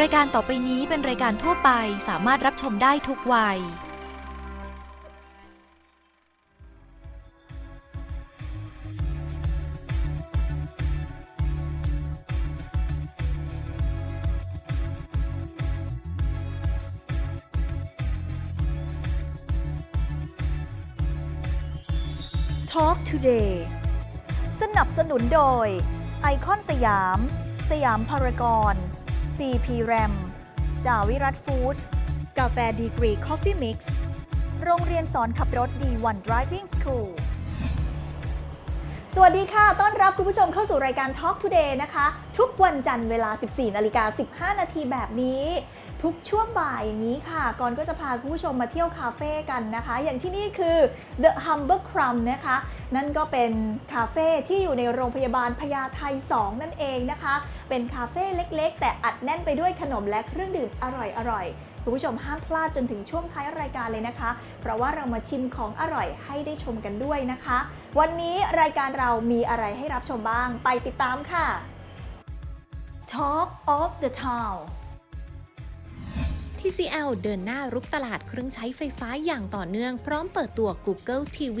รายการต่อไปนี้เป็นรายการทั่วไปสามารถรับชมได้ทุกวัย Talk Today สนับสนุนโดย ไอคอนสยาม สยามพารากอน CP RAM จาวิรัตฟู้ดกาแฟดีกรีคอฟฟี่มิกซ์ โรงเรียนสอนขับรถดีวัน Driving School สวัสดีค่ะ ต้อนรับคุณผู้ชมเข้าสู่รายการ Talk Today นะคะ ทุกวันจันทร์เวลา 14นาฬิกา15 นาทีแบบนี้ ทุกช่วงบ่ายอย่างนี้ค่ะ ก่อนก็จะพาคุณผู้ชมมาเที่ยวคาเฟ่กันนะคะ อย่างที่นี่คือ The Humble Crumb นะคะ นั่นก็เป็นคาเฟ่ที่อยู่ในโรงพยาบาลพญาไท 2 นั่นเองนะคะ เป็นคาเฟ่เล็กๆ แต่อัดแน่นไปด้วยขนมและเครื่องดื่มอร่อยๆ คุณผู้ชมห้ามพลาดจนถึงช่วงท้ายรายการเลยนะคะ เพราะว่าเรามาชิมของอร่อยให้ได้ชมกันด้วยนะคะ วันนี้รายการเรามีอะไรให้รับชมบ้าง ไปติดตามค่ะ Talk of the Town TCL เดินหน้ารุกตลาดเครื่องใช้ไฟฟ้าอย่างต่อเนื่อง พร้อมเปิดตัว Google TV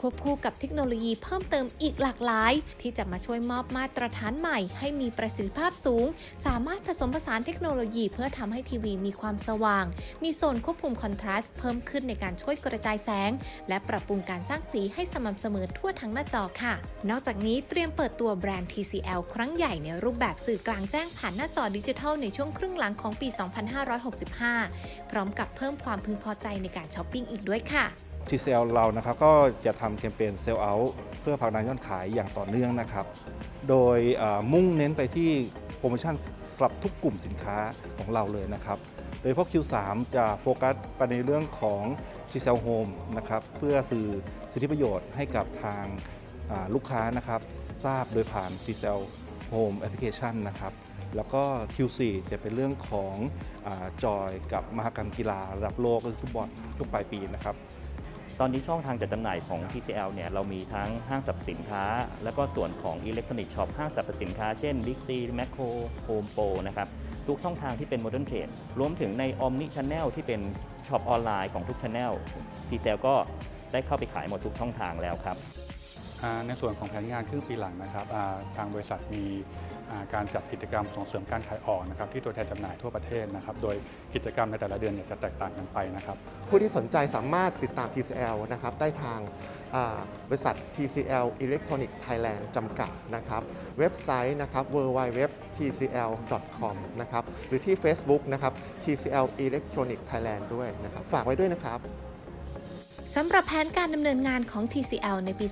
ควบคู่กับเทคโนโลยีเพิ่มเติมอีกหลากหลาย ที่จะมาช่วยมอบมาตรฐานใหม่ ให้มีประสิทธิภาพสูง สามารถผสมผสานเทคโนโลยีเพื่อทำให้ทีวีมีความสว่าง มีโซนควบคุมคอนทราสต์เพิ่มขึ้นในการช่วยกระจายแสง และปรับปรุงการสร้างสีให้สม่ำเสมอทั่วทั้งหน้าจอค่ะ นอกจากนี้เตรียมเปิดตัวแบรนด์ TCL ครั้งใหญ่ในรูปแบบสื่อกลางแจ้งผ่านหน้าจอดิจิทัลในช่วงครึ่งหลังของปี 2565พร้อมกับเพิ่มความพึงพอใจในการช้อปปิ้งอีกด้วยค่ะ TCL เรานะครับก็จะทำแคมเปญเซลล์เอาเพื่อผลักดันยอดขายอย่างต่อเนื่องนะครับ โดยเอ่อมุ่งเน้นไปที่โปรโมชั่นสำหรับทุกกลุ่มสินค้าของเราเลยนะครับ โดยเฉพาะ Q3 จะโฟกัสไปในเรื่องของ TCL Home นะครับเพื่อสื่อสิทธิประโยชน์ให้กับทางอ่าลูกค้านะครับ ทราบโดยผ่าน TCL Home Application นะครับ แล้วก็ Q4 จะเป็นเรื่องของอาจอยกับมหกรรมกีฬาระดับโลกก็คือฟุตบอลทุกปลายปีนะครับตอนนี้ช่องทางจัดจำหน่ายของ TCL เนี่ยเรามีทั้งห้างสรรพสินค้า แล้วก็ส่วนของอิเล็กทรอนิกส์ช็อปห้างสรรพสินค้าเช่น Big C Macro Home Pro นะครับทุกช่องทางที่เป็น Modern Trade รวมถึงใน Omni Channel ที่เป็นช็อปออนไลน์ของทุก Channel TCL ก็ได้เข้าไปขายหมดทุกช่องทางแล้วครับอ่าในส่วนของแผนงานครึ่งปีหลังนะครับอ่าทางบริษัทมีอ่า การจัดกิจกรรมส่งเสริมการขายออกนะครับที่ตัวแทนจำหน่ายทั่วประเทศนะครับโดยกิจกรรมในแต่ละเดือนเนี่ยจะแตกต่างกันไปนะครับ ผู้ที่สนใจสามารถติดตาม TCL นะครับได้ทางบริษัท TCL Electronic Thailand จำกัดนะครับเว็บไซต์นะครับ www.tcl.com นะครับหรือที่ Facebook นะครับ TCL Electronic Thailand ด้วยนะครับฝากไว้ด้วยนะครับ สำหรับแผนการดำเนินงานของ TCL ในปี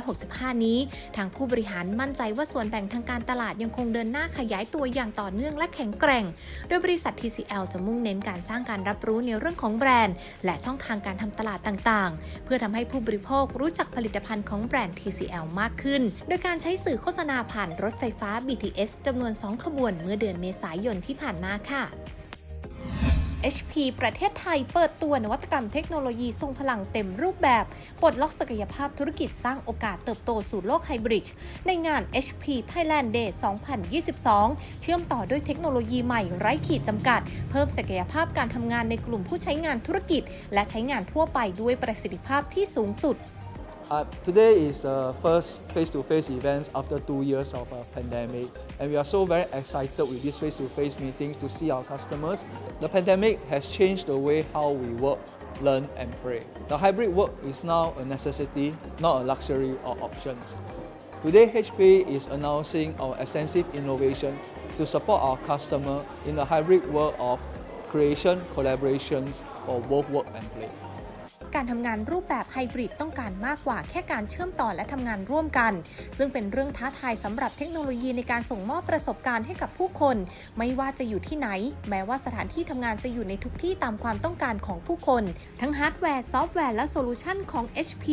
2565 นี้ ทางผู้บริหารมั่นใจว่าส่วนแบ่งทางการตลาดยังคงเดินหน้าขยายตัวอย่างต่อเนื่องและแข็งแกร่ง โดยบริษัท TCL จะมุ่งเน้นการสร้างการรับรู้ในเรื่องของแบรนด์ และช่องทางการทำตลาดต่างๆ เพื่อทำให้ผู้บริโภครู้จักผลิตภัณฑ์ของแบรนด์ TCL มากขึ้น โดยการใช้สื่อโฆษณาผ่านรถไฟฟ้า BTS จำนวน 2 ขบวนเมื่อเดือนเมษายนที่ผ่านมาค่ะ HP ประเทศไทยเปิดตัวนวัตกรรมเทคโนโลยีทรงพลังเต็มรูปแบบ ปลดล็อกศักยภาพธุรกิจสร้างโอกาสเติบโตสู่โลกไฮบริดในงาน HP Thailand Day 2022 เชื่อมต่อด้วยเทคโนโลยีใหม่ไร้ขีดจำกัด เพิ่มศักยภาพการทำงานในกลุ่มผู้ใช้งานธุรกิจ และใช้งานทั่วไปด้วยประสิทธิภาพที่สูงสุด Uh, today is uh, first face-to-face events after two years of uh, pandemic, and we are so very excited with these face-to-face meetings to see our customers. The pandemic has changed the way how we work, learn, and pray. The hybrid work is now a necessity, not a luxury or options. Today, HP is announcing our extensive innovation to support our customer in the hybrid world of creation, collaborations for both work and play. การทำงานรูปแบบไฮบริดต้องการมากกว่าแค่การเชื่อมต่อและทำงานร่วมกัน ซึ่งเป็นเรื่องท้าทายสำหรับเทคโนโลยีในการส่งมอบประสบการณ์ให้กับผู้คน ไม่ว่าจะอยู่ที่ไหน แม้ว่าสถานที่ทำงานจะอยู่ในทุกที่ตามความต้องการของผู้คน ทั้งฮาร์ดแวร์ ซอฟต์แวร์และโซลูชันของ HP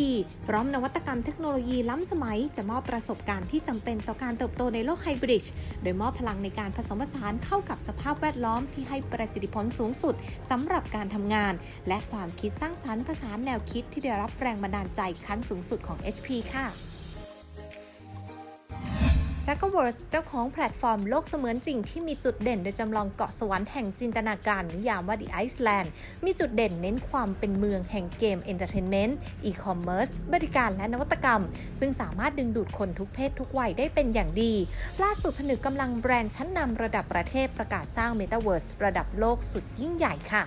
พร้อมนวัตกรรมเทคโนโลยีล้ำสมัย จะมอบประสบการณ์ที่จำเป็นต่อการเติบโตในโลกไฮบริดโดยมอบพลังในการผสมผสานเข้ากับสภาพแวดล้อมที่ให้ประสิทธิผลสูงสุดสำหรับการทำงาน และความคิดสร้างสรรค์ผสานแนวคิดที่ได้รับแรงบันดาลใจขั้นสูงสุดของ HP ค่ะ j a c k a w o r s เจ้าของแพลตฟอร์มโลกเสมือนจริงที่มีจุดเด่นโดยจำลองเกาะสวรรค์แห่งจินตนาการนิยามว่า The Iceland มีจุดเด่นเน้นความเป็นเมืองแห่งเกมเอนเตอร์เทนเมนต์อีคอมเมิร์ซบริการและนวัตกรรม ซึ่งสามารถดึงดูดคนทุกเพศทุกวัยได้เป็นอย่างดี ล่าสุดผนึกกำลังแบรนด์ชั้นนำระดับประเทศประกาศสร้าง Metaverse ระดับโลกสุดยิ่งใหญ่ค่ะ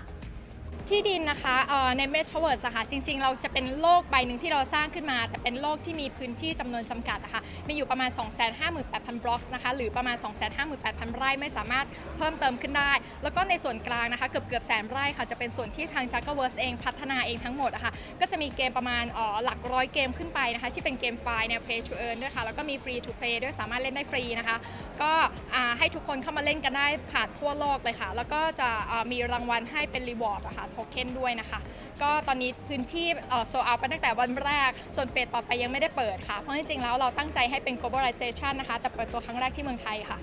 ที่ดินนะคะในเมทเวิร์สค่ะจริง ๆ เราจะเป็นโลกใบหนึ่งที่เราสร้างขึ้นมา แต่เป็นโลกที่มีพื้นที่จำนวนจำกัดนะคะมีอยู่ประมาณ 258,000 บล็อกนะคะหรือประมาณ 258,000 ไร่ไม่สามารถเพิ่มเติมขึ้นได้ แล้วก็ในส่วนกลางนะคะเกือบเกือบแสนไร่ค่ะจะเป็นส่วนที่ทาง j a c k a v e r s e เองพัฒนาเองทั้งหมดอะคะก็จะมีเกมประมาณหลักร้อยเกมขึ้นไปนะคะที่เป็นเกมไฟล์เนี่ย play to earn ด้วยค่ะแล้วก็มี free to play ด้วยสามารถเล่นได้ฟรีนะคะก็ให้ทุกคนเข้ามาเล่นกันได้ผ่านทั่วโลกเลยค่ะแล้วก็จะมีรางวัลให้เป็นรีวอร์ดอะคะโทเค็นด้วยนะคะ ก็ตอนนี้พื้นที่โซเอาไปตั้งแต่วันแรก ส่วนเฟสต่อไปยังไม่ได้เปิดค่ะ เพราะจริงๆแล้วเราตั้งใจให้เป็น globalization นะคะ แต่เปิดตัวครั้งแรกที่เมืองไทยค่ะ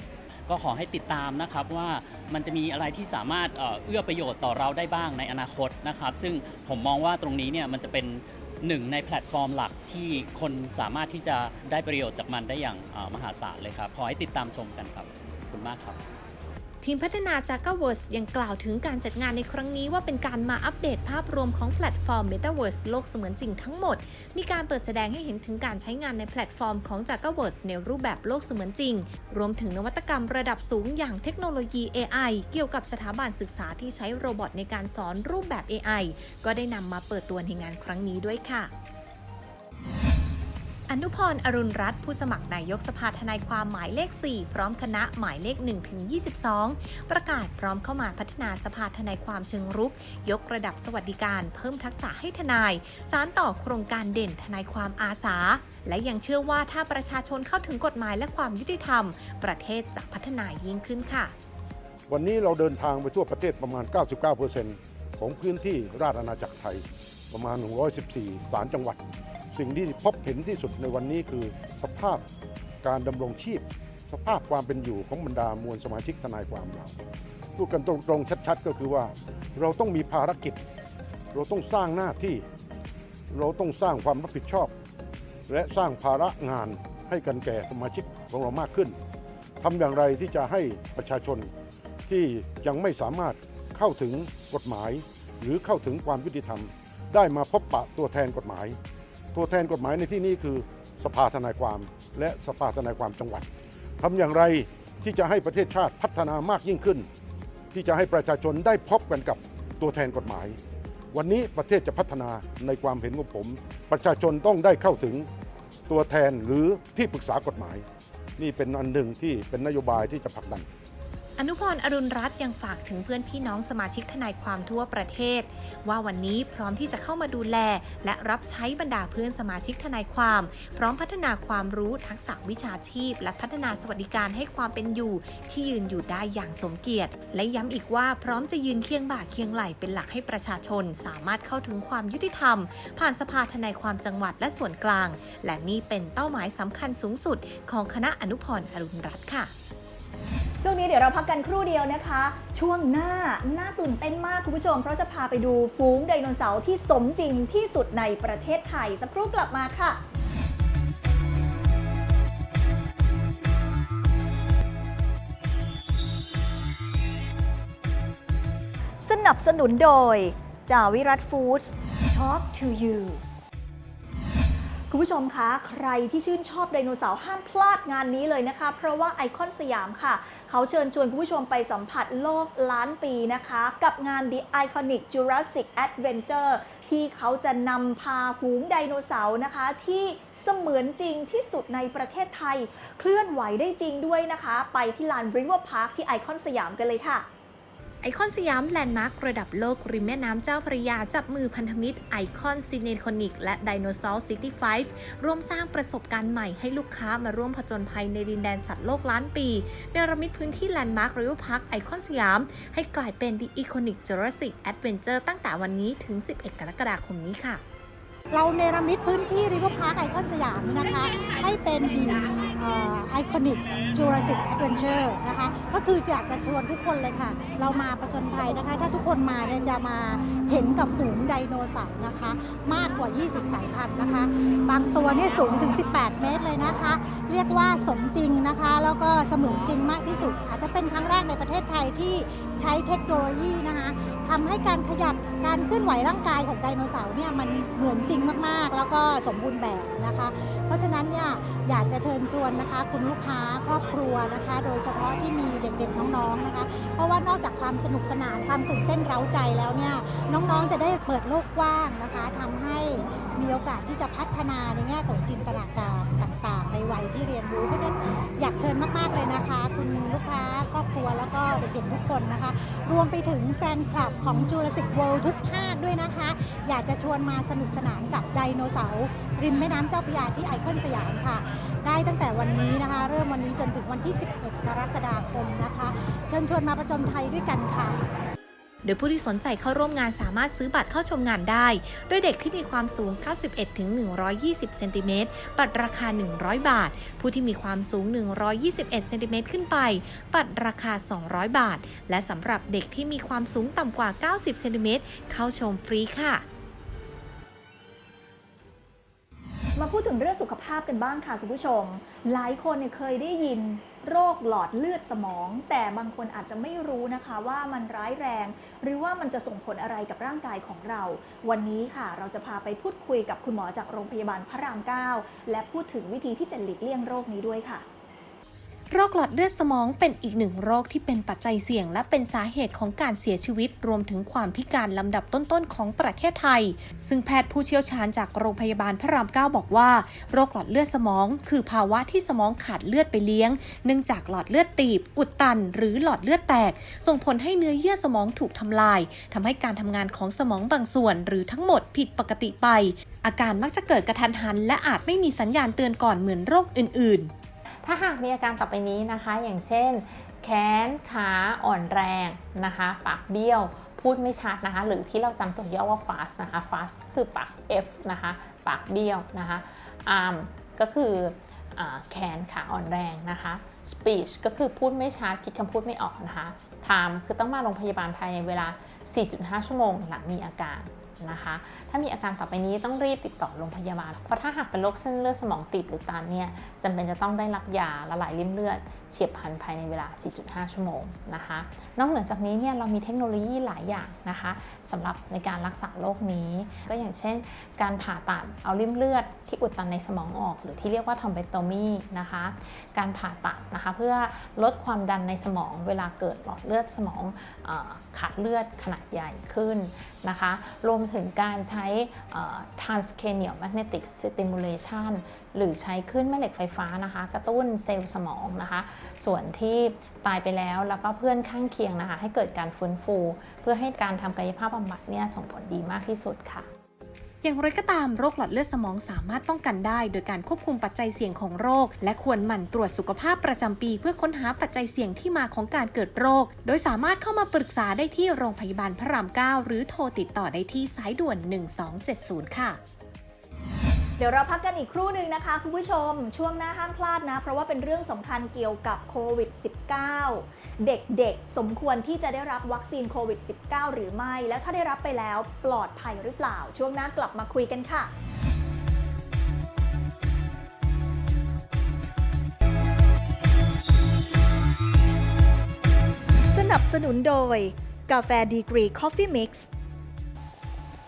ก็ขอให้ติดตามนะครับว่ามันจะมีอะไรที่สามารถเอื้อประโยชน์ต่อเราได้บ้างในอนาคตนะครับ ซึ่งผมมองว่าตรงนี้เนี่ยมันจะเป็นหนึ่งในแพลตฟอร์มหลักที่คนสามารถที่จะได้ประโยชน์จากมันได้อย่างมหาศาลเลยครับ ขอให้ติดตามชมกันครับ ขอบคุณมากครับ ทีมพัฒนา j a g a w o r s ยังกล่าวถึงการจัดงานในครั้งนี้ว่าเป็นการมาอัปเดตภาพรวมของแพลตฟอร์ม Metaverse โลกเสมือนจริงทั้งหมด มีการเปิดแสดงให้เห็นถึงการใช้งานในแพลตฟอร์มของ j a g a w o r s ในรูปแบบโลกเสมือนจริง รวมถึงนวัตกรรมระดับสูงอย่างเทคโนโลยี AI เกี่ยวกับสถาบันศึกษาที่ใช้โรบอทในการสอนรูปแบบ AI ก็ได้นำมาเปิดตัวในงานครั้งนี้ด้วยค่ะ อนุพร อรุณรัตน์ผู้สมัครนายกสภาทนายความหมายเลข 4 พร้อมคณะหมายเลข1ถึง22 ประกาศพร้อมเข้ามาพัฒนาสภาทนายความเชิงรุก ยกระดับสวัสดิการเพิ่มทักษะให้ทนาย สารต่อโครงการเด่นทนายความอาสา และยังเชื่อว่าถ้าประชาชนเข้าถึงกฎหมายและความยุติธรรม ประเทศจะพัฒนายิ่งขึ้นค่ะ วันนี้เราเดินทางไปทั่วประเทศประมาณ 99%ของพื้นที่ราชอาณาจักรไทย ประมาณ 114 สารจังหวัด สิ่งที่พบเห็นที่สุดในวันนี้คือสภาพการดำรงชีพ สภาพความเป็นอยู่ของบรรดามวลสมาชิกทนายความเราพูดกันตรงๆชัดๆ ก็คือว่าเราต้องมีภารกิจ เราต้องสร้างหน้าที่ เราต้องสร้างความรับผิดชอบ และสร้างภาระงานให้กันแก่สมาชิกของเรามากขึ้นทำอย่างไรที่จะให้ประชาชนที่ยังไม่สามารถเข้าถึงกฎหมาย หรือเข้าถึงความยุติธรรม ได้มาพบปะตัวแทนกฎหมาย ตัวแทนกฎหมายในที่นี้คือสภาทนายความ และสภาทนายความจังหวัดทำอย่างไรที่จะให้ประเทศชาติพัฒนามากยิ่งขึ้น ที่จะให้ประชาชนได้พบกันกับตัวแทนกฎหมาย วันนี้ประเทศจะพัฒนาในความเห็นของผม ประชาชนต้องได้เข้าถึงตัวแทนหรือที่ปรึกษากฎหมาย นี่เป็นอันหนึ่งที่เป็นนโยบายที่จะผลักดัน อนุพรอรุณรัตน์ยังฝากถึงเพื่อนพี่น้องสมาชิกทนายความทั่วประเทศ ว่าวันนี้พร้อมที่จะเข้ามาดูแล และรับใช้บรรดาเพื่อนสมาชิกทนายความ พร้อมพัฒนาความรู้ทักษะวิชาชีพ และพัฒนาสวัสดิการให้ความเป็นอยู่ ที่ยืนอยู่ได้อย่างสมเกียรติ และย้ำอีกว่าพร้อมจะยืนเคียงบ่าเคียงไหลเป็นหลักให้ประชาชน สามารถเข้าถึงความยุติธรรม ผ่านสภาทนายความจังหวัดและส่วนกลาง และนี่เป็นเป้าหมายสำคัญสูงสุด ของคณะอนุพรอรุณรัตน์ค่ะ ช่วงนี้เดี๋ยวเราพักกันครู่เดียวนะคะ ช่วงหน้าน่าตื่นเต้นมากคุณผู้ชม เพราะจะพาไปดูฝูงไดโนเสาร์ที่สมจริงที่สุดในประเทศไทย สักครู่กลับมาค่ะสนับสนุนโดย จาวิรัตฟู้ด Talk to you คุณผู้ชมคะ ใครที่ชื่นชอบไดโนเสาร์ห้ามพลาดงานนี้เลยนะคะ เพราะว่าไอคอนสยามค่ะ เขาเชิญชวนคุณผู้ชมไปสัมผัสโลกล้านปีนะคะ กับงาน The Iconic Jurassic Adventure ที่เขาจะนำพาฝูงไดโนเสาร์นะคะ ที่เสมือนจริงที่สุดในประเทศไทย เคลื่อนไหวได้จริงด้วยนะคะ ไปที่ลาน River Park ที่ไอคอนสยามกันเลยค่ะ คอนสยามแลนด์มาร์คระดับโลกริมแม่น้ำเจ้าพระยาจับมือพันธมิตรไอคอนซีเนคอนิกและไดโนเสาร์ซิตี้ไฟร่วมสร้างประสบการณ์ใหม่ให้ลูกค้ามาร่วมผจญภัยในดินแดนสัตว์โลกล้านปีเนรมิตพื้นที่แลนด์มาร์คริเวอร์พาร์คไอคอนสยาม ให้กลายเป็น The Iconic Jurassic Adventure ตั้งแต่วันนี้ถึง 11 กรกฎาคมนี้ค่ะ เราเนรมิตพื้นที่ริเวอร์พาร์คไอคอนสยามนะคะ ให้เป็นดีไอคอนิกจูราสสิกแอดเวนเจอร์นะคะก็คืออยากจะชวนทุกคนเลยค่ะ เรามาประชนภัยนะคะ ถ้าทุกคนมาเนี่ยจะมาเห็นกับฝูงไดโนเสาร์นะคะ มากกว่า 20 สายพันธุ์นะคะ บางตัวเนี่ยสูงถึง 18 เมตรเลยนะคะ เรียกว่าสมจริงนะคะ แล้วก็เสมือนจริงมากที่สุด อาจจะเป็นครั้งแรกในประเทศไทยที่ใช้เทคโนโลยีนะคะทำให้การขยับการเคลื่อนไหวร่างกายของไดโนเสาร์เนี่ยมันเหมือนจริงมากๆ แล้วก็สมบูรณ์แบบนะคะ เพราะฉะนั้นเนี่ยอยากจะเชิญชวนนะคะ คุณลูกค้าครอบครัวนะคะ โดยเฉพาะที่มีเด็กๆน้องๆนะคะ เพราะว่านอกจากความสนุกสนานความตื่นเต้นเร้าใจแล้วเนี่ยน้องๆจะได้เปิดโลกกว้างนะคะทำให้มีโอกาสที่จะพัฒนาในแง่ของจินตนาการต่างๆ ในวัยที่เรียนรู้เพราะฉะนั้นอยากเชิญมากๆเลยนะคะ คุณลูกค้าครอบครัวแล้วก็เด็กๆทุกคนนะคะ รวมไปถึงแฟนคลับของ Jurassic World ทุกภาคด้วยนะคะ อยากจะชวนมาสนุกสนานกับไดโนเสาร์ริมแม่น้ำเจ้าพระยาที่ไอคอนสยามค่ะ ได้ตั้งแต่วันนี้นะคะ เริ่มวันนี้จนถึงวันที่ 11 กรกฎาคมนะคะ เชิญชวนมาประจนไทยด้วยกันค่ะ โดยผู้ที่สนใจเข้าร่วมงานสามารถซื้อบัตรเข้าชมงานได้ โดยเด็กที่มีความสูง 91-120 เซนติเมตร บัตรราคา 100 บาท ผู้ที่มีความสูง 121 เซนติเมตรขึ้นไป บัตรราคา 200 บาท และสำหรับเด็กที่มีความสูงต่ำกว่า 90 เซนติเมตรเข้าชมฟรีค่ะ มาพูดถึงเรื่องสุขภาพกันบ้างค่ะคุณผู้ชม หลายคนเนี่ยเคยได้ยินโรคหลอดเลือดสมอง แต่บางคนอาจจะไม่รู้นะคะว่ามันร้ายแรง หรือว่ามันจะส่งผลอะไรกับร่างกายของเรา วันนี้ค่ะเราจะพาไปพูดคุยกับคุณหมอจากโรงพยาบาลพระราม 9 และพูดถึงวิธีที่จะหลีกเลี่ยงโรคนี้ด้วยค่ะ โรคหลอดเลือดสมองเป็นอีกหนึ่งโรคที่เป็นปัจจัยเสี่ยง และเป็นสาเหตุของการเสียชีวิต รวมถึงความพิการลำดับต้นๆของประเทศไทย ซึ่งแพทย์ผู้เชี่ยวชาญจากโรงพยาบาลพระราม9บอกว่า โรคหลอดเลือดสมอง คือภาวะที่สมองขาดเลือดไปเลี้ยง เนื่องจากหลอดเลือดตีบ อุดตัน หรือหลอดเลือดแตก ส่งผลให้เนื้อเยื่อสมองถูกทำลายทำให้การทำงานของสมองบางส่วน หรือทั้งหมดผิดปกติไป อาการมักจะเกิดกระทันหัน และอาจไม่มีสัญญาณเตือนก่อนเหมือนโรคอื่นๆ ถ้าหากมีอาการต่อไปนี้นะคะ อย่างเช่น แขนขาอ่อนแรงนะคะ ปากเบี้ยวพูดไม่ชัดนะคะ หรือที่เราจำตัวย่อว่า fast นะคะ fast ก็คือปาก F นะคะ ปากเบี้ยวนะคะ arm ก็คือแขนขาอ่อนแรงนะคะ speech ก็คือพูดไม่ชัดคิดคำพูดไม่ออกนะคะ time คือต้องมาโรงพยาบาลภายในเวลา 4.5 ชั่วโมงหลังมีอาการนะคะถ้ามีอาการต่อไปนี้ต้องรีบติดต่อโรงพยาบาล เพราะถ้าหากเป็นโรคเส้นเลือดสมองตีบหรือตันเนี่ยจำเป็นจะต้องได้รับยาละลายริ่มเลือดเฉียบพลันภายในเวลา 4.5 ชั่วโมงนะคะ นอกเหนือจากนี้เนี่ยเรามีเทคโนโลยีหลายอย่างนะคะสำหรับในการรักษาโรคนี้ ก็อย่างเช่น การผ่าตัดเอาริ่มเลือดที่อุดตันในสมองออก หรือที่เรียกว่าทอมเบโตมีนะคะ การผ่าตัดนะคะเพื่อลดความดันในสมองเวลาเกิดหลอดเลือดสมองออขาดเลือดขนาดใหญ่ขึ้นนะคะ รวมถึงการใช้เอ่อ transcranial magnetic stimulation หรือใช้คลื่นแม่เหล็กไฟฟ้านะคะ กระตุ้นเซลล์สมองนะคะ ส่วนที่ตายไปแล้วแล้วก็เพื่อนข้างเคียงนะคะ ให้เกิดการฟื้นฟู เพื่อให้การทำกายภาพบำบัดเนี่ยส่งผลดีมากที่สุดค่ะ อย่างไรก็ตามโรคหลอดเลือดสมองสามารถป้องกันได้ โดยการควบคุมปัจจัยเสี่ยงของโรค และควรหมั่นตรวจสุขภาพประจำปี เพื่อค้นหาปัจจัยเสี่ยงที่มาของการเกิดโรค โดยสามารถเข้ามาปรึกษาได้ที่โรงพยาบาลพระราม 9 หรือโทรติดต่อได้ที่สายด่วน 1270 ค่ะ เดี๋ยวเราพักกันอีกครู่หนึ่งนะคะ คุณผู้ชมช่วงหน้าห้ามพลาดนะ เพราะว่าเป็นเรื่องสำคัญเกี่ยวกับโควิด -19 เด็กๆ สมควรที่จะได้รับวัคซีนโควิด -19 หรือไม่ และถ้าได้รับไปแล้วปลอดภัยหรือเปล่า ช่วงหน้ากลับมาคุยกันค่ะสนับสนุนโดย กาแฟดีกรี คอฟฟี่มิกซ์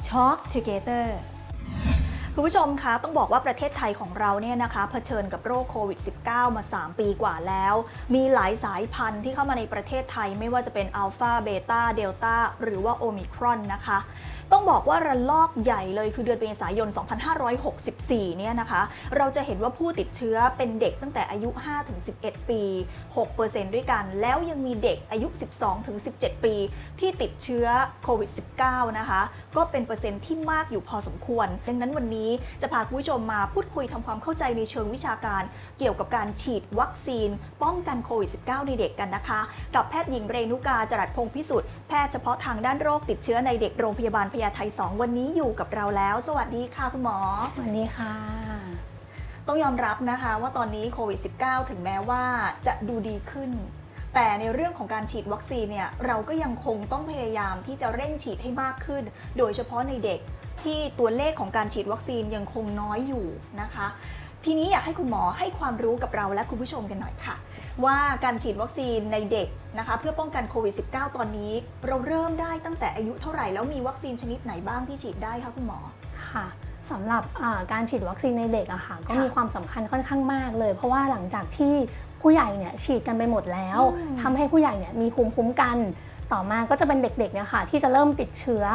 Talk Together คุณผู้ชมคะต้องบอกว่าประเทศไทยของเราเนี่ยนะคะเผชิญกับโรคโควิด -19 มา 3 ปีกว่าแล้ว มีหลายสายพันธุ์ที่เข้ามาในประเทศไทยไม่ว่าจะเป็นอัลฟาเบต้าเดลต้าหรือว่าโอมิครอนนะคะต้องบอกว่าระลอกใหญ่เลยคือเดือนเมษายน 2564 เนี่ยนะคะ เราจะเห็นว่าผู้ติดเชื้อเป็นเด็กตั้งแต่อายุ 5-11 ปี 6%ด้วยกัน แล้วยังมีเด็กอายุ 12-17 ปี ที่ติดเชื้อโควิด -19 นะคะ ก็เป็นเปอร์เซ็นต์ที่มากอยู่พอสมควร ดังนั้นวันนี้จะพาคุณผู้ชมมาพูดคุยทำความเข้าใจในเชิงวิชาการ เกี่ยวกับการฉีดวัคซีน ป้องกันโควิด -19 ในเด็กกันนะคะ กับแพทย์หญิงเรนุกาจรัสพงศ์พิสุทธิ์แพทย์เฉพาะทางด้านโรคติดเชื้อในเด็กโรงพยาบาลพญาไท 2 วันนี้อยู่กับเราแล้ว สวัสดีค่ะคุณหมอสวัสดีค่ะ ต้องยอมรับนะคะว่าตอนนี้โควิด -19 ถึงแม้ว่าจะดูดีขึ้น แต่ในเรื่องของการฉีดวัคซีนเนี่ยเราก็ยังคงต้องพยายามที่จะเร่งฉีดให้มากขึ้น โดยเฉพาะในเด็กที่ตัวเลขของการฉีดวัคซีนยังคงน้อยอยู่นะคะ ทีนี้อยากให้คุณหมอให้ความรู้กับเราและคุณผู้ชมกันหน่อยค่ะ ว่าการฉีดวัคซีนในเด็กนะคะ เพื่อป้องกันโควิด -19 ตอนนี้ เราเริ่มได้ตั้งแต่อายุเท่าไหร่แล้วมีวัคซีนชนิดไหนบ้างที่ฉีดได้คะคุณหมอค่ะสำหรับอ่าการฉีดวัคซีนในเด็กอะค่ะก็ค่ะมีความสำคัญค่อนข้างมากเลย เพราะว่าหลังจากที่ ผู้ใหญ่เนี่ยฉีดกันไปหมดแล้วอืมทำให้ผู้ใหญ่เนี่ยมีภูมิคุ้มกัน ต่อมาก็จะเป็นเด็กๆเนี่ยค่ะที่จะเริ่มติดเชื้อ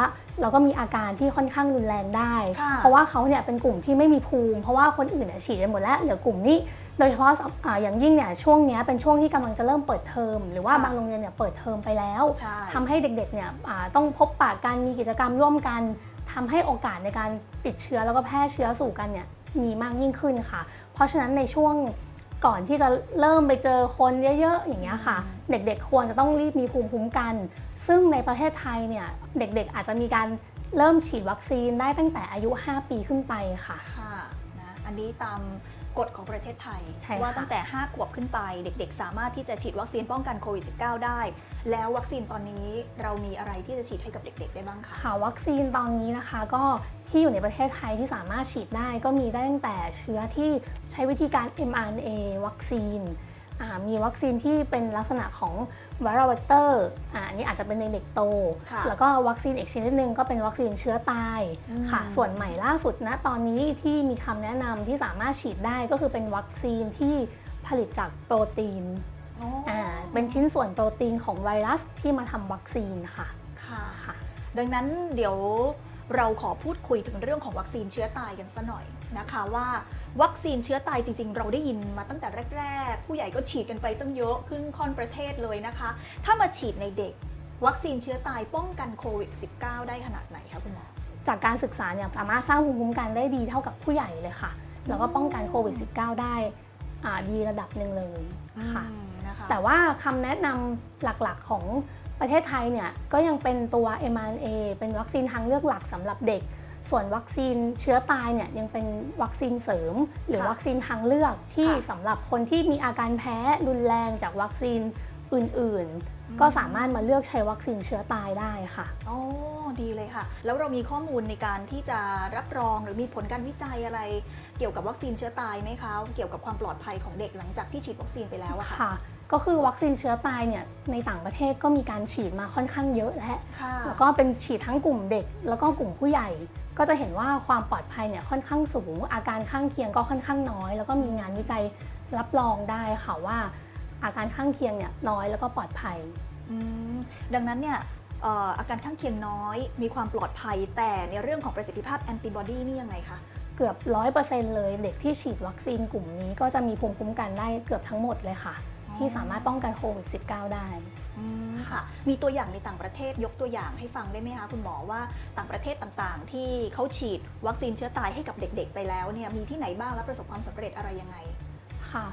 แล้วก็มีอาการที่ค่อนข้างรุนแรงได้ค่ะเพราะว่าเขาเนี่ยเป็นกลุ่มที่ไม่มีภูมิ เพราะว่าคนอื่นเนี่ยฉีดไปหมดแล้วเหลือกลุ่มนี้โดยเฉพาะอ่าอย่างยิ่งเนี่ยช่วงเนี้ยเป็นช่วงที่กำลังจะเริ่มเปิดเทอมหรือว่าค่ะบางโรงเรียนเนี่ยเปิดเทอมไปแล้วใช่ทำให้เด็กๆเนี่ยอ่าต้องพบปะกันมีกิจกรรมร่วมกันทำให้โอกาสในการติดเชื้อแล้วก็แพร่เชื้อสู่กันเนี่ยมีมากยิ่งขึ้นค่ะ เพราะฉะนั้นในช่วง ก่อนที่จะเริ่มไปเจอคนเยอะๆอย่างเงี้ยค่ะ เด็กๆควรจะต้องรีบมีภูมิคุ้มกัน ซึ่งในประเทศไทยเนี่ยเด็กๆอาจจะมีการเริ่มฉีดวัคซีนได้ตั้งแต่อายุ 5 ปีขึ้นไปค่ะ ค่ะนะอันนี้ตาม กฎของประเทศไทย ใช่ค่ะ ว่าตั้งแต่ 5 ขวบขึ้นไป เด็กๆ สามารถที่จะฉีดวัคซีนป้องกันโควิด -19 ได้ แล้ววัคซีนตอนนี้เรามีอะไรที่จะฉีดให้กับเด็ก ๆ ได้บ้างคะ ค่ะวัคซีนตอนนี้นะคะก็ที่อยู่ในประเทศไทยที่สามารถฉีดได้ก็มีได้ตั้งแต่เชื้อที่ใช้วิธีการ mRNA วัคซีนอ่า มีวัคซีนที่เป็นลักษณะของไวรัลเวกเตอร์อ่าอันนี้อาจจะเป็นในเด็กโตค่ะแล้วก็วัคซีนอีกชนิดหนึ่งก็เป็นวัคซีนเชื้อตายอืมค่ะ ส่วนใหม่ล่าสุดนะตอนนี้ที่มีคำแนะนำที่สามารถฉีดได้ก็คือเป็นวัคซีนที่ผลิตจากโปรตีนอ๋ออ่าเป็นชิ้นส่วนโปรตีนของไวรัสที่มาทำวัคซีนค่ะค่ะค่ะ ดังนั้นเดี๋ยวเราขอพูดคุยถึงเรื่องของวัคซีนเชื้อตายกันสัหน่อยนะคะว่า วัคซีนเชื้อตายจริง ๆ เราได้ยินมาตั้งแต่แรก ๆ ผู้ใหญ่ก็ฉีดกันไปตั้งเยอะขึ้นค่อนประเทศเลยนะคะ ถ้ามาฉีดในเด็ก วัคซีนเชื้อตายป้องกันโควิด -19 ได้ขนาดไหนคะคุณหมอจากการศึกษาเนี่ยสามารถสร้างภูมิคุ้มกันได้ดีเท่ากับผู้ใหญ่เลยค่ะ แล้วก็ป้องกันโควิด -19 ได้อ่าดีระดับหนึ่งเลยค่ะอืมนะคะแต่ว่าคำแนะนำหลักๆของประเทศไทยเนี่ยก็ยังเป็นตัว mRNA เป็นวัคซีนทางเลือกหลักสำหรับเด็ก ส่วนวัคซีนเชื้อตายเนี่ยยังเป็นวัคซีนเสริม หรือค่ะวัคซีนทางเลือกที่ค่ะสำหรับคนที่มีอาการแพ้รุนแรงจากวัคซีนอื่นอืมๆก็สามารถมาเลือกใช้วัคซีนเชื้อตายได้ค่ะอ๋อดีเลยค่ะ แล้วเรามีข้อมูลในการที่จะรับรองหรือมีผลการวิจัยอะไร เกี่ยวกับวัคซีนเชื้อตายไหมคะ เกี่ยวกับความปลอดภัยของเด็กหลังจากที่ฉีดวัคซีนไปแล้วอะค่ะค่ะ ก็คือวัคซีนเชื้อตายเนี่ยในต่างประเทศก็มีการฉีดมาค่อนข้างเยอะแล้วค่ะแล้วก็เป็นฉีดทั้งกลุ่มเด็ก แล้วก็กลุ่มผู้ใหญ่ ก็จะเห็นว่าความปลอดภัยเนี่ยค่อนข้างสูง อาการข้างเคียงก็ค่อนข้างน้อย แล้วก็มีงานวิจัยรับรองได้ค่ะว่า อาการข้างเคียงเนี่ยน้อยแล้วก็ปลอดภัยอืมดังนั้นเนี่ยเอ่ออาการข้างเคียงน้อย มีความปลอดภัยแต่ในเรื่องของประสิทธิภาพแอนติบอดีนี่ยังไงคะเกือบร้อยเปอร์เซ็นต์เลย เด็กที่ฉีดวัคซีนกลุ่มนี้ก็จะมีภูมิคุ้มกันได้เกือบทั้งหมดเลยค่ะ ที่สามารถป้องกันโควิด -19 ได้ อืมค่ะ มีตัวอย่างในต่างประเทศยกตัวอย่างให้ฟังได้ไหมคะคุณหมอว่าต่างประเทศต่างๆ ที่เขาฉีดวัคซีนเชื้อตายให้กับเด็ก ๆ ไปแล้วเนี่ยมีที่ไหนบ้างและประสบความสำเร็จอะไรยังไง ค่ะ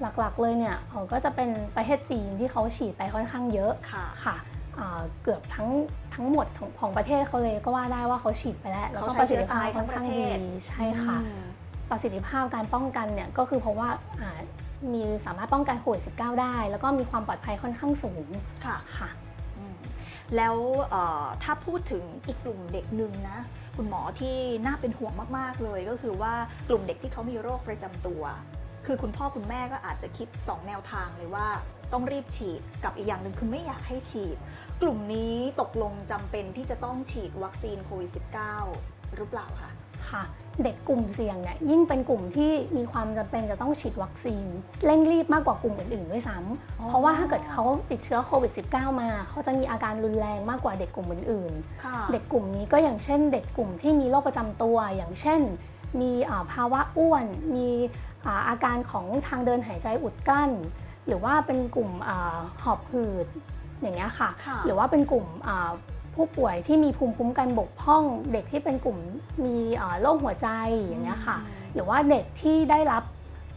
หลักๆเลยเนี่ยเอ่อก็จะเป็นประเทศจีนที่เขาฉีดไปค่อนข้างเยอะค่ะ ค่ะอ่าเกือบทั้งทั้งหมดของของประเทศเขาเลยก็ว่าได้ว่าเขาฉีดไปแล้ว แล้วก็เขาปใช้ระสิทธิภาพเชื้อตายทั้ค่องนประข้างเทดีศใช่ค่ะ อืม ประสิทธิภาพการป้องกันเนี่ยก็คือเพราะว่าอ่า มีสามารถป้องกันโควิด -19 ได้ แล้วก็มีความปลอดภัยค่อนข้างสูงค่ะ ค่ะอืมแล้วเอ่อถ้าพูดถึงอีกกลุ่มเด็กหนึ่งนะ คุณหมอที่น่าเป็นห่วงมากๆเลย ก็คือว่ากลุ่มเด็กที่เขามีโรคประจำตัว คือคุณพ่อคุณแม่ก็อาจจะคิด 2 แนวทางเลยว่า ต้องรีบฉีดกับอีกอย่างหนึ่งคือไม่อยากให้ฉีด กลุ่มนี้ตกลงจำเป็นที่จะต้องฉีดวัคซีนโควิด -19 หรือเปล่าคะ ค่ะ เด็กกลุ่มเสี่ยงเนี่ยยิ่งเป็นกลุ่มที่มีความจำเป็นจะต้องฉีดวัคซีนเร่งรีบมากกว่ากลุ่มอื่นๆด้วยซ้อ๋อำเพราะว่าถ้าเกิดเขาติดเชื้อโควิด -19 มาเขาจะมีอาการรุนแรงมากกว่าเด็กกลุ่มอื่นๆค่ะเด็กกลุ่มนี้ก็อย่างเช่น เด็กกลุ่มที่มีโรคประจำตัว อย่างเช่น มีอ่าภาวะอ้วน มีอ่าอาการของทางเดินหายใจอุดกั้น หรือว่าเป็นกลุ่มอาหอบหืดอย่างเงี้ยค่ะค่ะหรือว่าเป็นกลุ่มอ่า ผู้ป่วยที่มีภูมิคุ้มกันบกพร่อง เด็กที่เป็นกลุ่มมีอ่าโรคหัวใจอย่างเงี้ยค่ะ หรือว่าเด็กที่ได้รับ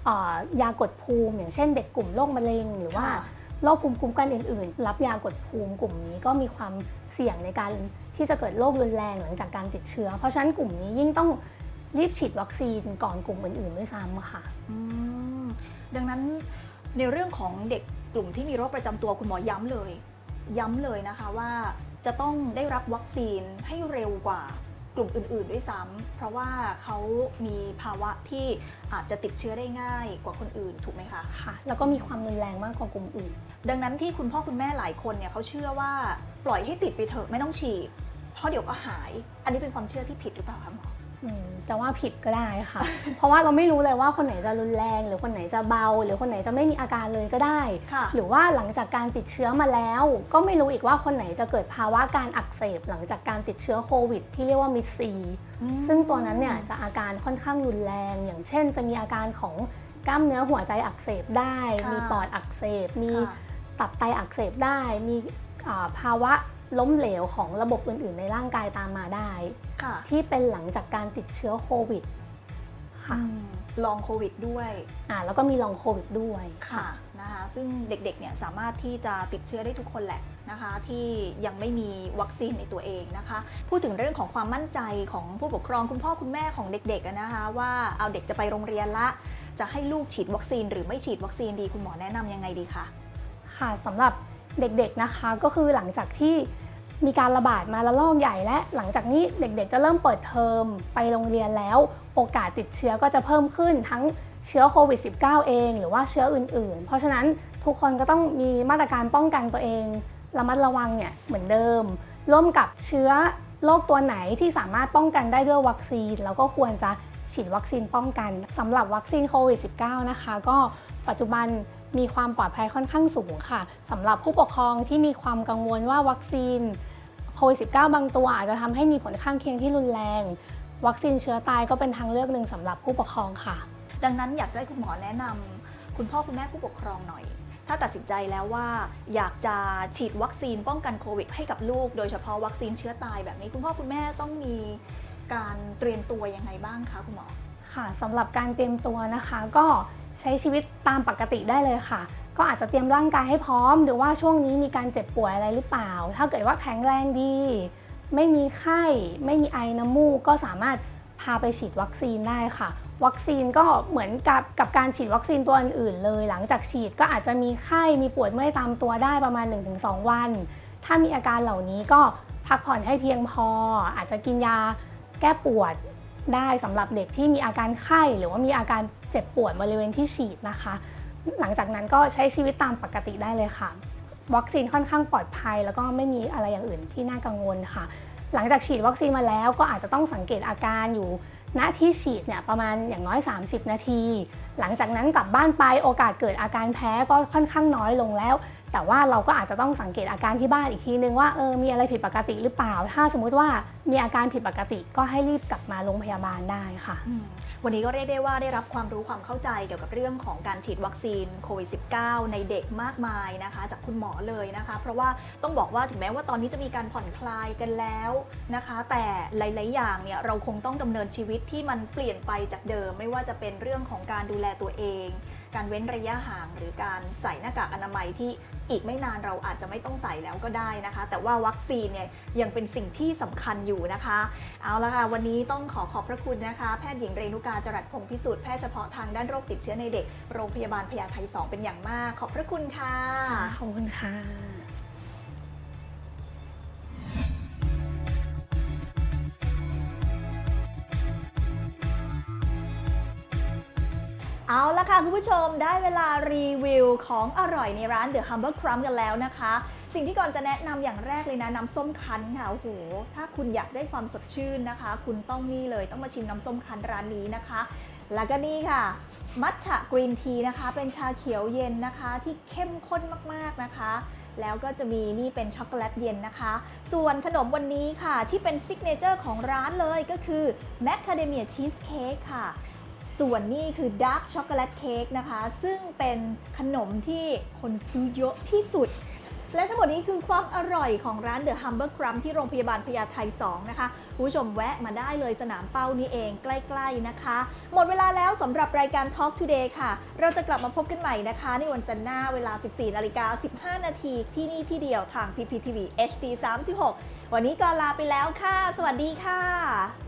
อ่ายากดภูมิ อย่างเช่น เด็กกลุ่มโรคมะเร็ง หรือว่าค่ะโรคภูมิคุ้มกันอื่น ๆ รับยากดภูมิกลุ่มนี้ก็มีความเสี่ยงในการที่จะเกิดโรครุนแรงหลังจากการติดเชื้อ เพราะฉะนั้นกลุ่มนี้ยิ่งต้องรีบฉีดวัคซีนก่อนกลุ่มอื่นๆด้วยซ้ำค่ะอืมดังนั้นในเรื่องของเด็กกลุ่มที่มีโรคประจำตัวคุณหมอย้ำเลย ย้ำเลยนะคะว่า จะต้องได้รับวัคซีนให้เร็วกว่ากลุ่มอื่น ๆ ด้วยซ้ำเพราะว่าเขามีภาวะที่อาจจะติดเชื้อได้ง่ายกว่าคนอื่นถูกไหมคะ ค่ะ แล้วก็มีความรุนแรงมากกว่ากลุ่มอื่น ดังนั้นที่คุณพ่อคุณแม่หลายคนเนี่ยเขาเชื่อว่าปล่อยให้ติดไปเถอะไม่ต้องฉีดเพราะเดี๋ยวก็หาย อันนี้เป็นความเชื่อที่ผิดหรือเปล่าคะหมออืม จะว่าผิดก็ได้ค่ะ เพราะว่าเราไม่รู้เลยว่าคนไหนจะรุนแรง หรือคนไหนจะเบา หรือคนไหนจะไม่มีอาการเลยก็ได้ค่ะหรือว่าหลังจากการติดเชื้อมาแล้ว ก็ไม่รู้อีกว่าคนไหนจะเกิดภาวะการอักเสบ หลังจากการติดเชื้อโควิด ที่เรียกว่ามิดซีซึ่งตัวนั้นเนี่ยจะอาการค่อนข้างรุนแรง อย่างเช่น จะมีอาการของกล้ามเนื้อหัวใจอักเสบได้ค่ะมีปอดอักเสบ มีค่ะตับไตอักเสบได้ มีอ่าภาวะ ล้มเหลวของระบบอื่น ๆ ในร่างกายตามมาได้ ค่ะที่เป็นหลังจากการติดเชื้อโควิดค่ะลองโควิดด้วยอ่าแล้วก็มีลองโควิดด้วยค่ะนะคะซึ่งเด็กๆเนี่ยสามารถที่จะติดเชื้อได้ทุกคนแหละนะคะ ที่ยังไม่มีวัคซีนในตัวเองนะคะ พูดถึงเรื่องของความมั่นใจของผู้ปกครองคุณพ่อคุณแม่ของเด็กๆอะนะคะว่าเอาเด็กจะไปโรงเรียนละ จะให้ลูกฉีดวัคซีน หรือไม่ฉีดวัคซีนดีคุณหมอแนะนำยังไงดีคะค่ะสำหรับเด็กๆนะคะก็คือหลังจากที่ มีการระบาดมาละลอกใหญ่และหลังจากนี้เด็กๆ จะเริ่มเปิดเทอมไปโรงเรียนแล้ว โอกาสติดเชื้อก็จะเพิ่มขึ้นทั้งเชื้อโควิด -19 เอง หรือว่าเชื้ออื่น ๆ เพราะฉะนั้นทุกคนก็ต้องมีมาตรการป้องกันตัวเองระมัดระวังเนี่ยเหมือนเดิม ร่วมกับเชื้อโรคตัวไหนที่สามารถป้องกันได้ด้วยวัคซีน แล้วก็ควรจะฉีดวัคซีนป้องกันสำหรับวัคซีนโควิด -19 นะคะ ก็ปัจจุบันมีความปลอดภัยค่อนข้างสูงค่ะสำหรับผู้ปกครองที่มีความกังวลว่าวัคซีน โควิด -19 บางตัวอาจจะทำให้มีผลข้างเคียงที่รุนแรง วัคซีนเชื้อตายก็เป็นทางเลือกหนึ่งสำหรับผู้ปกครองค่ะ ดังนั้นอยากจะให้คุณหมอแนะนำคุณพ่อคุณแม่ผู้ปกครองหน่อย ถ้าตัดสินใจแล้วว่า อยากจะฉีดวัคซีนป้องกันโควิด ให้กับลูก โดยเฉพาะวัคซีนเชื้อตายแบบนี้คุณพ่อคุณแม่ต้องมีการเตรียมตัวยังไงบ้างคะคุณหมอ ค่ะสำหรับการเตรียมตัวนะคะ ก็ ใช้ชีวิตตามปกติได้เลยค่ะ ก็อาจจะเตรียมร่างกายให้พร้อม หรือว่าช่วงนี้มีการเจ็บป่วยอะไรหรือเปล่า ถ้าเกิดว่าแข็งแรงดี ไม่มีไข้ ไม่มีไอน้ำมูกก็สามารถพาไปฉีดวัคซีนได้ค่ะ วัคซีนก็เหมือนกับกับการฉีดวัคซีนตัวอื่นๆเลย หลังจากฉีดก็อาจจะมีไข้มีปวดเมื่อยตามตัวได้ประมาณ 1-2 วัน ถ้ามีอาการเหล่านี้ก็พักผ่อนให้เพียงพอ อาจจะกินยาแก้ปวดได้สำหรับเด็กที่มีอาการไข้หรือว่ามีอาการ เจ็บปวดบริเวณที่ฉีดนะคะ หลังจากนั้นก็ใช้ชีวิตตามปกติได้เลยค่ะ วัคซีนค่อนข้างปลอดภัย แล้วก็ไม่มีอะไรอย่างอื่นที่น่ากังวลค่ะ หลังจากฉีดวัคซีนมาแล้วก็อาจจะต้องสังเกตอาการอยู่ณที่ฉีดเนี่ยประมาณอย่างน้อย 30 นาที หลังจากนั้นกลับบ้านไปโอกาสเกิดอาการแพ้ก็ค่อนข้างน้อยลงแล้ว แต่ว่าเราก็อาจจะต้องสังเกตอาการที่บ้านอีกทีนึงว่าเออมีอะไรผิดปกติหรือเปล่า ถ้าสมมุติว่ามีอาการผิดปกติก็ให้รีบกลับมาโรงพยาบาลได้ค่ะ วันนี้ก็เรียกได้ว่าได้รับความรู้ความเข้าใจเกี่ยวกับเรื่องของการฉีดวัคซีนโควิด -19 ในเด็กมากมายนะคะ จากคุณหมอเลยนะคะ เพราะว่าต้องบอกว่าถึงแม้ว่าตอนนี้จะมีการผ่อนคลายกันแล้วนะคะ แต่หลาย ๆ อย่างเนี่ยเราคงต้องดำเนินชีวิตที่มันเปลี่ยนไปจากเดิม ไม่ว่าจะเป็นเรื่องของการดูแลตัวเอง การเว้นระยะห่าง หรือการใส่หน้ากากอนามัยที่ อีกไม่นานเราอาจจะไม่ต้องใส่แล้วก็ได้นะคะ แต่ว่าวัคซีนเนี่ยยังเป็นสิ่งที่สำคัญอยู่นะคะ เอาละค่ะวันนี้ต้องขอขอบพระคุณนะคะ แพทย์หญิงเรนุกาจรัสพงศ์พิสูจน์แพทย์เฉพาะทางด้านโรคติดเชื้อในเด็ก โรงพยาบาลพญาไท2เป็นอย่างมาก ขอบพระคุณค่ะ ขอบคุณค่ะ เอาละค่ะ คุณผู้ชมได้เวลารีวิวของอร่อยในร้าน The Humble Crumb กันแล้วนะคะ สิ่งที่ก่อนจะแนะนำอย่างแรกเลยนะน้ำส้มคั้นค่ะโอ้โหถ้าคุณอยากได้ความสดชื่นนะคะ คุณต้องนี่เลยต้องมาชิมน้ำส้มคั้นร้านนี้นะคะ แล้วก็นี่ค่ะมัทฉะกรีนทีนะคะ เป็นชาเขียวเย็นนะคะ ที่เข้มข้นมากๆนะคะแล้วก็จะมีนี่เป็นช็อกโกแลตเย็นนะคะ ส่วนขนมวันนี้ค่ะ ที่เป็นซิกเนเจอร์ของร้านเลยก็คือแมคคาเดเมียชีสเค้กค่ะ ส่วนนี่คือดาร์กช็อกโกแลตเค้กนะคะ ซึ่งเป็นขนมที่คนซื้อเยอะที่สุด และทั้งหมดนี้คือความอร่อยของร้าน The Humble Crumb ที่โรงพยาบาลพญาไท2นะคะคุณผู้ชมแวะมาได้เลยสนามเป้านี้เองใกล้ๆนะคะ หมดเวลาแล้วสำหรับรายการ Talk Today ค่ะ เราจะกลับมาพบกันใหม่นะคะ ในวันจันทร์หน้าเวลา 14นาฬิกา15 นาทีที่นี่ที่เดียวทาง PPTV HD 36 วันนี้ก็ลาไปแล้วค่ะ สวัสดีค่ะ